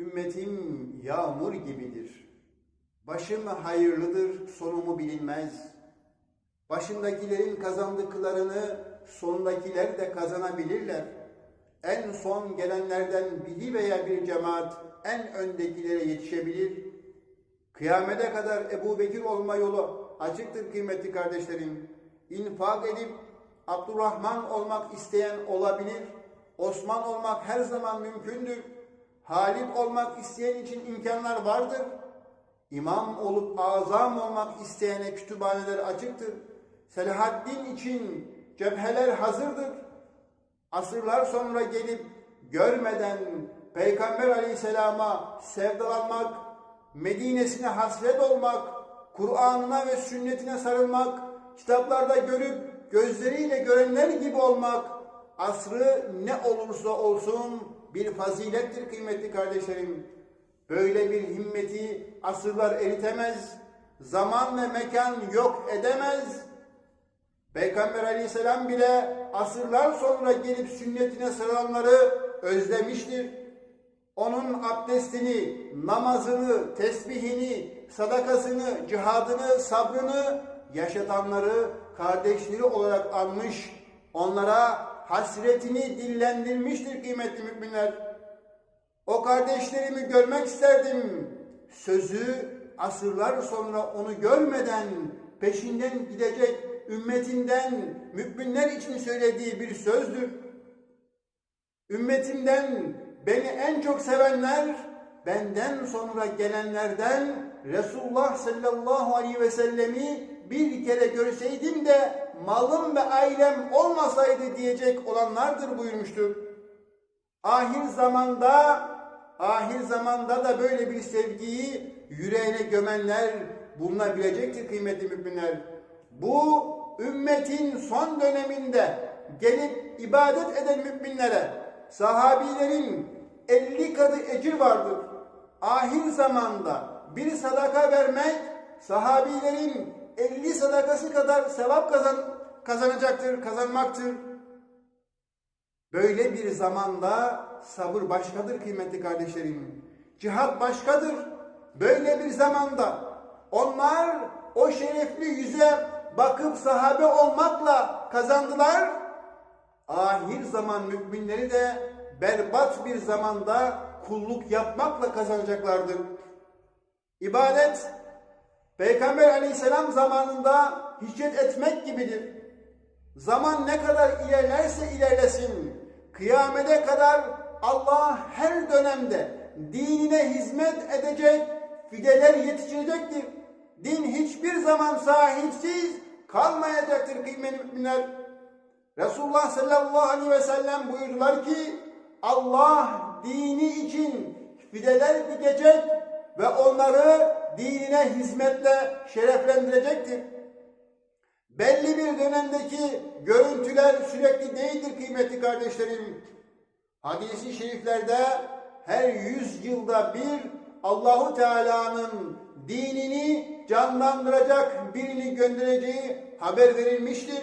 Ümmetim yağmur gibidir. Başım hayırlıdır, sonumu bilinmez. Başındakilerin kazandıklarını sonundakiler de kazanabilirler. En son gelenlerden biri veya bir cemaat en öndekilere yetişebilir. Kıyamete kadar Ebu Bekir olma yolu açıktır kıymetli kardeşlerim. İnfak edip Abdurrahman olmak isteyen olabilir. Osman olmak her zaman mümkündür. Halid olmak isteyen için imkanlar vardır. İmam olup azam olmak isteyene kütüphaneler açıktır. Selahaddin için cepheler hazırdır. Asırlar sonra gelip görmeden Peygamber aleyhisselama sevdalanmak, Medine'sine hasret olmak, Kur'an'ına ve sünnetine sarılmak, kitaplarda görüp gözleriyle görenler gibi olmak, asrı ne olursa olsun bir fazilettir kıymetli kardeşlerim. Böyle bir himmeti asırlar eritemez, zaman ve mekan yok edemez. Peygamber aleyhisselam bile asırlar sonra gelip sünnetine sarılanları özlemiştir. Onun abdestini, namazını, tesbihini, sadakasını, cihadını, sabrını yaşatanları kardeşleri olarak anmış, onlara hasretini dillendirmiştir kıymetli müminler. O kardeşlerimi görmek isterdim. Sözü asırlar sonra onu görmeden peşinden gidecek ümmetinden müminler için söylediği bir sözdür. Ümmetimden beni en çok sevenler benden sonra gelenlerden Resulullah sallallahu aleyhi ve sellemi bir kere görseydim de malım ve ailem olmasaydı diyecek olanlardır buyurmuştur. Ahir zamanda ahir zamanda da böyle bir sevgiyi yüreğine gömenler bulunabilecektir kıymetli müminler. Bu ümmetin son döneminde gelip ibadet eden müminlere sahabilerin 50 kadı ecir vardır. Ahir zamanda bir sadaka vermek sahabilerin 50 sadakası kadar sevap kazan, kazanacaktır, kazanmaktır. Böyle bir zamanda sabır başkadır kıymetli kardeşlerim. Cihat başkadır. Böyle bir zamanda onlar o şerefli yüze bakıp sahabe olmakla kazandılar. Ahir zaman müminleri de berbat bir zamanda kulluk yapmakla kazanacaklardır. İbadet Peygamber aleyhisselam zamanında hicret etmek gibidir. Zaman ne kadar ilerlerse ilerlesin, kıyamete kadar Allah her dönemde dinine hizmet edecek fideler yetiştirecektir. Din hiçbir zaman sahipsiz kalmayacaktır kıymetli müminler. Resulullah sallallahu aleyhi ve sellem buyurdular ki Allah dini için fideler dikecek ve onları dinine hizmetle şereflendirecektir. Belli bir dönemdeki görüntüler sürekli değildir kıymetli kardeşlerim. Hadisi şeriflerde her yüz yılda bir Allahu Teala'nın dinini canlandıracak birini göndereceği haber verilmiştir.